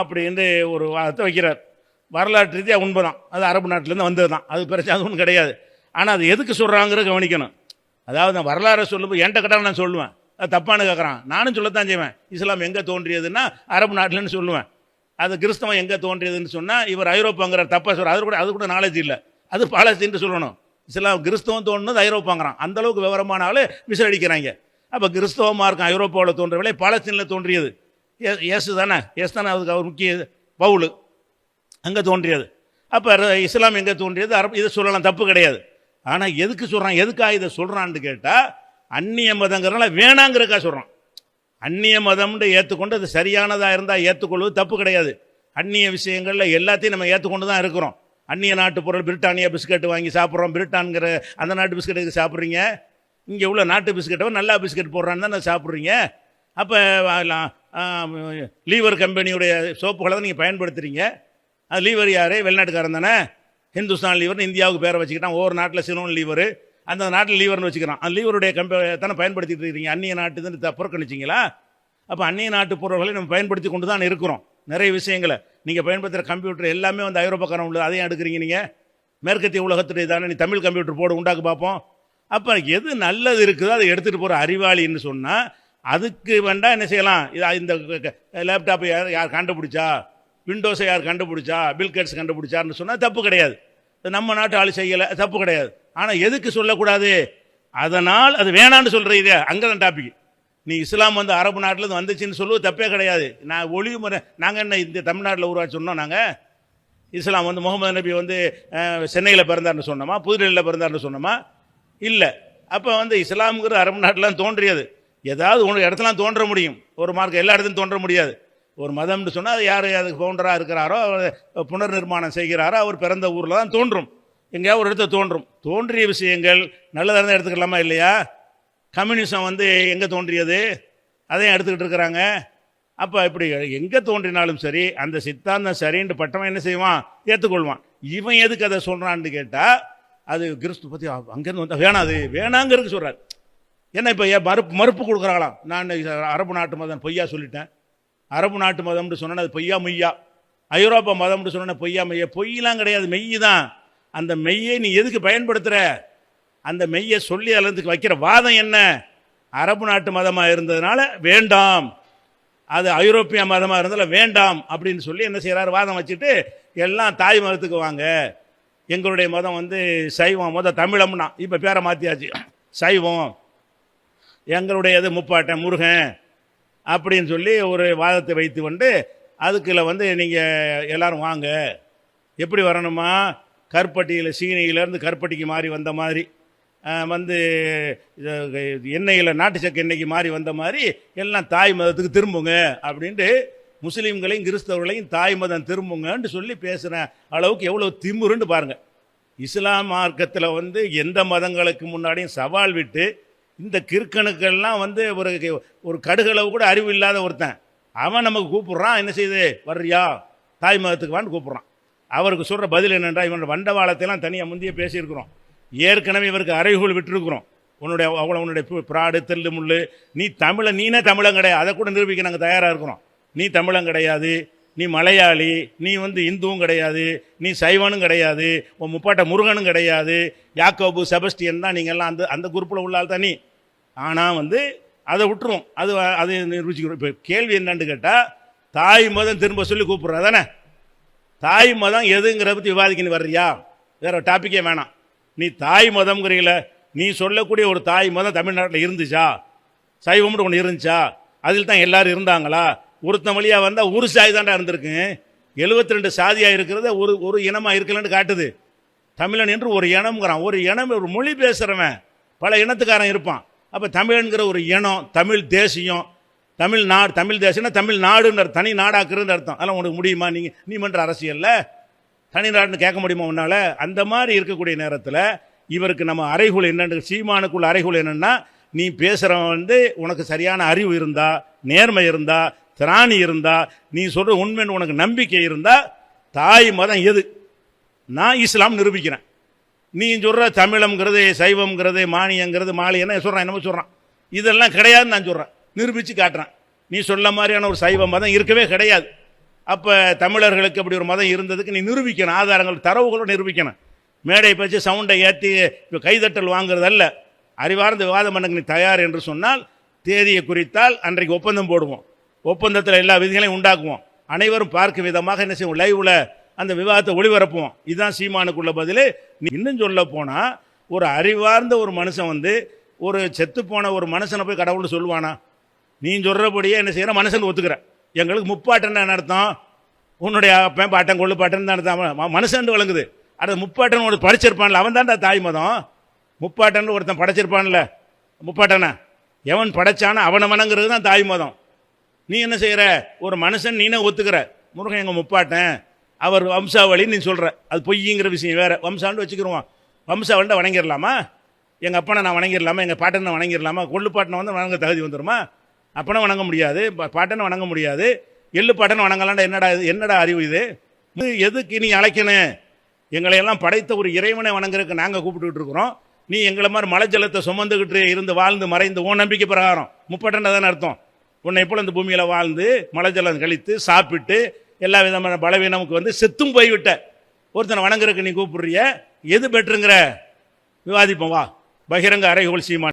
அப்படின்னு ஒரு வாதத்தை வைக்கிறார். வரலாற்று ரீதியாக உண்மை தான் அது அரபு நாட்டிலேருந்து வந்தது தான் அது பிரச்சனை அது ஒன்றும் கிடையாது. ஆனால் அது எதுக்கு சொல்கிறாங்கிறத கவனிக்கணும். அதாவது நான் வரலாறை சொல்லும்போது என்கிட்ட கேட்டால் நான் சொல்லுவேன். அது தப்பானு கேட்குறான் நானும் சொல்லத்தான் செய்வேன். இஸ்லாம் எங்கே தோன்றியதுன்னா அரபு நாட்டில்னு சொல்லுவேன். அது கிறிஸ்தவம் எங்கே தோன்றியதுன்னு சொன்னால் இவர் ஐரோப்பாங்கிற தப்பாக சொல்ற அது கூட அது கூட நாலேஜ் இல்லை. அது பாலஸ்தீன் சொல்லணும். இஸ்லாம் கிறிஸ்தவம் தோணுனது ஐரோப்பாங்கிறான். அந்த அளவுக்கு விவரமான ஆளு விசிலடிக்கிறாங்க அப்போ கிறிஸ்தவமாக இருக்கும் ஐரோப்பாவில் தோன்றவில்லை பாலஸ்தீனில் தோன்றியது. ஏ- இயேசு தானே இயேசு தானே அதுக்கு அவர் முக்கிய பவுல். அங்கே தோன்றியது. அப்போ இஸ்லாம் எங்கே தோன்றியது? அரபு இதை சொல்லலாம் தப்பு கிடையாது. ஆனால் எதுக்கு சொல்கிறான் எதுக்காக இதை சொல்கிறான்னு கேட்டால் அந்நிய மதங்கிறனால வேணாங்கிறக்கா சொல்கிறான் அந்நிய மதம்னு ஏற்றுக்கொண்டு அது சரியானதாக இருந்தால் ஏற்றுக்கொள்வது தப்பு கிடையாது. அந்நிய விஷயங்களில் எல்லாத்தையும் நம்ம ஏற்றுக்கொண்டு தான் இருக்கிறோம். அந்நிய நாட்டு பொருள் பிரிட்டானியா பிஸ்கட் வாங்கி சாப்பிட்றோம். பிரிட்டான்கிற அந்த நாட்டு பிஸ்கட் எதுக்கு சாப்பிட்றீங்க? இங்கே உள்ள நாட்டு பிஸ்கட்டை நல்லா பிஸ்கட் போடுறான்னு தானே சாப்பிட்றீங்க. அப்போ லீவர் கம்பெனியுடைய சோப்புகளை தான் நீங்கள் பயன்படுத்துகிறீங்க அது லீவர் யார்? வெளிநாட்டுக்காரன் தானே? ஹிந்துஸ்தான் லீவர்னு இந்தியாவுக்கு பேரை வச்சுக்கிட்டான். ஒவ்வொரு நாட்டில் சினோன் லீவர். அந்த நாட்டில் லீவர்னு வச்சுக்கிறான். அந்த லீவருடைய கம்பெ தானே பயன்படுத்திட்டு இருக்கிறீங்க அந்நிய நாட்டு புறக்கணிச்சிங்களா? அப்போ அந்நிய நாட்டு பொருள்களை நம்ம பயன்படுத்தி கொண்டு தான் இருக்கிறோம். நிறைய விஷயங்களை. நீங்கள் பயன்படுத்துகிற கம்ப்யூட்டர் எல்லாமே வந்து ஐரோப்பாக்காரன் உள்ளது. அதையும் எடுக்கிறீங்க நீங்கள் மேற்கத்திய உலகத்துடைய தானே நீ தமிழ் கம்ப்யூட்டர் போடு உண்டாக்கு பார்ப்போம். அப்போ எது நல்லது இருக்குதோ அதை எடுத்துகிட்டு போகிற அறிவாளின்னு சொன்னால் அதுக்கு வேண்டாம் என்ன செய்யலாம்? இது இந்த லேப்டாப்பை யார் யார் கண்டுபிடிச்சா? விண்டோஸை யார் கண்டுபிடிச்சா? பில்கேட்ஸ் கண்டுபிடிச்சாருன்னு சொன்னால் தப்பு கிடையாது. நம்ம நாட்டு ஆள் செய்யலை தப்பு கிடையாது. ஆனால் எதுக்கு சொல்லக்கூடாது? அதனால் அது வேணான்னு சொல்கிற இது அங்கே தான் டாபிக் நீ இஸ்லாம் வந்து அரபு நாட்டில் வந்துச்சுன்னு சொல்லுவது தப்பே கிடையாது. நான் ஒளிவு முறை நாங்கள் என்ன இந்த தமிழ்நாட்டில் உருவாச்சு சொன்னோம் நாங்கள் இஸ்லாம் வந்து முகமது நபி வந்து சென்னையில் பிறந்தார்னு சொன்னோமா? புதுடெல்லியில் பிறந்தார்னு சொன்னோமா? இல்லை. அப்போ வந்து இஸ்லாம்ங்கிறது அரபு நாட்டிலாம் தோன்றியது. ஏதாவது ஒரு இடத்துலாம் தோன்ற முடியும். ஒரு மார்க்கம் எல்லா இடத்துலையும் தோன்ற முடியாது. ஒரு மதம்னு சொன்னால் அது யார் அதுக்கு ஃபவுண்டராக இருக்கிறாரோ அவர் புனர் நிர்மாணம் செய்கிறாரோ அவர் பிறந்த ஊரில் தான் தோன்றும். எங்கேயாவது ஒரு இடத்துல தோன்றும். தோன்றிய விஷயங்கள் நல்லதாக இருந்தால் எடுத்துக்கலாமா இல்லையா? கம்யூனிசம் வந்து எங்கே தோன்றியது? அதையும் எடுத்துக்கிட்டு இருக்கிறாங்க. அப்போ இப்படி எங்கே தோன்றினாலும் சரி அந்த சித்தாந்தம் சரின்ட்டு பட்டவன் என்ன செய்வான்? ஏற்றுக்கொள்வான் இவன் எதுக்கு அதை சொல்கிறான்னு கேட்டால் அது கிறிஸ்து பற்றி அங்கேருந்து வந்தால் வேணாம் அது வேணாங்கிறதுக்கு சொல்கிறார் என்ன இப்போ ஏன் மறுப்பு மறுப்பு கொடுக்குறாங்களாம் நான் அரபு நாட்டு மதம் பொய்யா சொல்லிட்டேன். அரபு நாட்டு மதம்னு சொன்னேன் அது பொய்யா மெய்யா. ஐரோப்பா மதம்னு சொன்னேன் பொய்யா மெய்யா. பொய்யெல்லாம் கிடையாது மெய் தான். அந்த மெய்யை நீ எதுக்கு பயன்படுத்துகிற அந்த மெய்யை சொல்லி அளந்துக்கு வைக்கிற வாதம் என்ன? அரபு நாட்டு மதமாக இருந்ததுனால வேண்டாம். அது ஐரோப்பிய மதமாக இருந்தாலும் வேண்டாம் அப்படின்னு சொல்லி என்ன செய்கிறாரு வாதம் வச்சுட்டு எல்லாம் தாய் மதத்துக்கு வாங்க. எங்களுடைய மதம் வந்து சைவம் மொதல் தமிழம்னா. இப்போ பேரை மாற்றியாச்சு சைவம். எங்களுடையது முப்பாட்டன் முருகன் அப்படின்னு சொல்லி ஒரு வாதத்தை வைத்து கொண்டு அதுக்குள்ள வந்து நீங்கள் எல்லோரும் வாங்க. எப்படி வரணுமா? கருப்பட்டியில் சீனியிலேருந்து கருப்பட்டிக்கு மாறி வந்த மாதிரி வந்து இது எண்ணெயில் நாட்டு சக்க எண்ணெய்க்கு மாறி வந்த மாதிரி எல்லாம் தாய் மதத்துக்கு திரும்புங்க அப்படின்ட்டு முஸ்லீம்களையும் கிறிஸ்தவர்களையும் தாய் மதம் திரும்புங்கன்னு சொல்லி பேசுகிற அளவுக்கு எவ்வளோ திமுருன்னு பாருங்கள் இஸ்லாம் மார்க்கத்தில் வந்து எந்த மதங்களுக்கு முன்னாடியும் சவால் விட்டு இந்த கிறுக்கணுக்கெல்லாம் வந்து ஒரு ஒரு கடுகளவு கூட அறிவு இல்லாத ஒருத்தன். அவன் நமக்கு கூப்பிட்றான் என்ன செய்யுது வர்றியா? தாய் மதத்துக்கு வான்னு கூப்பிட்றான். அவருக்கு சொல்கிற பதில் என்னென்றா இவனோட வண்டவாளத்தையெல்லாம் தனியாக முந்தைய பேசியிருக்கிறோம். ஏற்கனவே இவருக்கு அறைகூல் விட்டுருக்குறோம். உன்னுடைய அவ்வளோ உன்னுடைய பிராடு தெல்லு முள்ளு. நீ தமிழ நீனே தமிழன் கிடையாது. அதை கூட நிரூபிக்க நாங்கள் தயாராக இருக்கிறோம். நீ தமிழன் கிடையாது. நீ மலையாளி நீ வந்து இந்துவும் கிடையாது நீ சைவனும் கிடையாது உன் முப்பாட்ட முருகனும் கிடையாது யாக்கோபு செபஸ்டியன் தான் நீங்கள்லாம் அந்த அந்த குரூப்பில் உள்ளால் தான் நீ. ஆனால் வந்து அதை விட்டுருவோம் அது அது நிரூபிச்சுக்கிறோம் இப்போ கேள்வி என்னன்னு கேட்டால் தாய் மதம் திரும்ப சொல்லி கூப்பிட்றா தானே? தாய் மதம் எதுங்கிறத பற்றி விவாதிக்கணும் வர்றியா? வேற டாப்பிக்கே வேணாம். நீ தாய் மதம்ங்கிறீங்கள நீ சொல்லக்கூடிய ஒரு தாய் மதம் தமிழ்நாட்டில் இருந்துச்சா? சைவம்னு ஒன்று இருந்துச்சா? அதில் தான் எல்லாரும் இருந்தாங்களா? ஒருத்தன் வழியாக வந்தால் ஒரு சாதி தாண்டா இருந்திருக்கு. எழுபத்தி ரெண்டு சாதியாக இருக்கிறத ஒரு ஒரு இனமாக இருக்கலன்னு காட்டுது. தமிழன் என்று ஒரு இனம்ங்கிறான். ஒரு இனம் ஒரு மொழி பேசுகிறவன் பல இனத்துக்காரன் இருப்பான். அப்போ தமிழன்கிற ஒரு இனம் தமிழ் தேசியம் தமிழ் நாடு தமிழ் தேசம்னா தமிழ் நாடுன்ற தனி நாடாக்குறதுன்னு அர்த்தம். அதெல்லாம் உனக்கு முடியுமா? நீங்கள் நீ பண்ணுற அரசியலில்? தனி நாடுன்னு கேட்க முடியுமா உன்னால்? அந்த மாதிரி இருக்கக்கூடிய நேரத்தில் இவருக்கு நம்ம அறைகுள் என்னென்று சீமானுக்குள்ள அறைகுள் என்னென்னா நீ பேசுகிறவன் வந்து உனக்கு சரியான அறிவு இருந்தால் நேர்மை இருந்தால் திராணி இருந்தால் நீ சொல்கிற உண்மைன்னு உனக்கு நம்பிக்கை இருந்தால் தாய் மதம் எது? நான் இஸ்லாம் நிரூபிக்கிறேன். நீ சொல்கிற தமிழங்கிறது சைவம்ங்கிறது மானியங்கிறது மாலியன்னு சொல்கிறான் என்னமோ சொல்கிறான் இதெல்லாம் கிடையாதுன்னு நான் சொல்கிறேன் நிரூபித்து காட்டுறேன். நீ சொல்ல மாதிரியான ஒரு சைவ மதம் இருக்கவே கிடையாது. அப்போ தமிழர்களுக்கு அப்படி ஒரு மதம் இருந்ததுக்கு நீ நிரூபிக்கணும். ஆதாரங்கள் தரவுகளோட நிரூபிக்கணும். மேடை பேச்சு சவுண்டை ஏற்றி இப்போ கைதட்டல் வாங்குறதல்ல அறிவார்ந்த விவாதம் பண்ணக்கு நீ தயார் என்று சொன்னால் தேதியை குறித்தால் அன்றைக்கு ஒப்பந்தம் போடுவோம். ஒப்பந்தத்தில் எல்லா விதிகளையும் உண்டாக்குவோம். அனைவரும் பார்க்கும் விதமாக என்ன செய்வோம்? லைவில் அந்த விவாதத்தை ஒளிபரப்புவோம். இதுதான் சீமானுக்குள்ள பதில். நீ இன்னும் சொல்ல போனால் ஒரு அறிவார்ந்த ஒரு மனுஷன் வந்து ஒரு செத்து போன ஒரு மனுஷனை போய் கடவுள்னு சொல்லுவானா? நீ சொல்கிறபடியே என்ன செய்கிற மனுஷன் ஒத்துக்கிற. எங்களுக்கு முப்பாட்டன் என்ன அர்த்தம்? உன்னுடைய அப்பன் பாட்டன் கொள்ளு பாட்டன் தான் அர்த்தம்? மனுஷன் விளங்குது. அடுத்த முப்பாட்டன் ஒரு படிச்சிருப்பான்ல அவன் தான்டா தாய் மதம். முப்பாட்டன் ஒருத்தன் படைச்சிருப்பான்ல. முப்பாட்டனை? எவன் படைச்சானோ அவனை மனங்கிறது தான் தாய் மதம். நீ என்ன செய்கிற ஒரு மனுஷன் நீனே ஒத்துக்கிற. முருகன் எங்கள் முப்பாட்டன். அவர் வம்சாவளின்னு நீ சொல்கிற அது பொய்ங்கிற விஷயம் வேறு. வம்சான்னு வச்சுக்கிருவோம். வம்சாவளிட்ட வணங்கிடலாமா எங்கள் அப்பனை நான் வணங்கிடலாமா எங்கள் பாட்டனை வணங்கிடலாமா கொள்ளு பாட்டனை வந்து வணங்க தகுதி வந்துடுமா அப்பனை வணங்க முடியாது. பாட்டனை வணங்க முடியாது. எள்ளு பாட்டனை வணங்கலாம்டா. என்னடா இது? என்னடா அறிவு இது? இது எதுக்கு நீ அழைக்கணும்? எங்களையெல்லாம் படைத்த ஒரு இறைவனை வணங்குறதுக்கு நாங்கள் கூப்பிட்டுக்கிட்டு இருக்கிறோம். நீ எங்களை மாதிரி மலை ஜலத்தை சுமந்துக்கிட்டு இருந்து வாழ்ந்து மறைந்து உன் நம்பிக்கை பிரகாரம். முப்பட்டன தானே அர்த்தம்? உன்னை போல இந்த பூமியில் வாழ்ந்து மலைஜலம் கழித்து சாப்பிட்டு எல்லா விதமான பலவீனமுக்கு வந்து செத்தும் போய்விட்ட. ஒருத்தனை வணங்குறதுக்கு நீ கூப்பிடுறிய? எது பெற்றுங்கிற விவாதிப்போம் வா. பகிரங்க அறைகோல் சீமான்.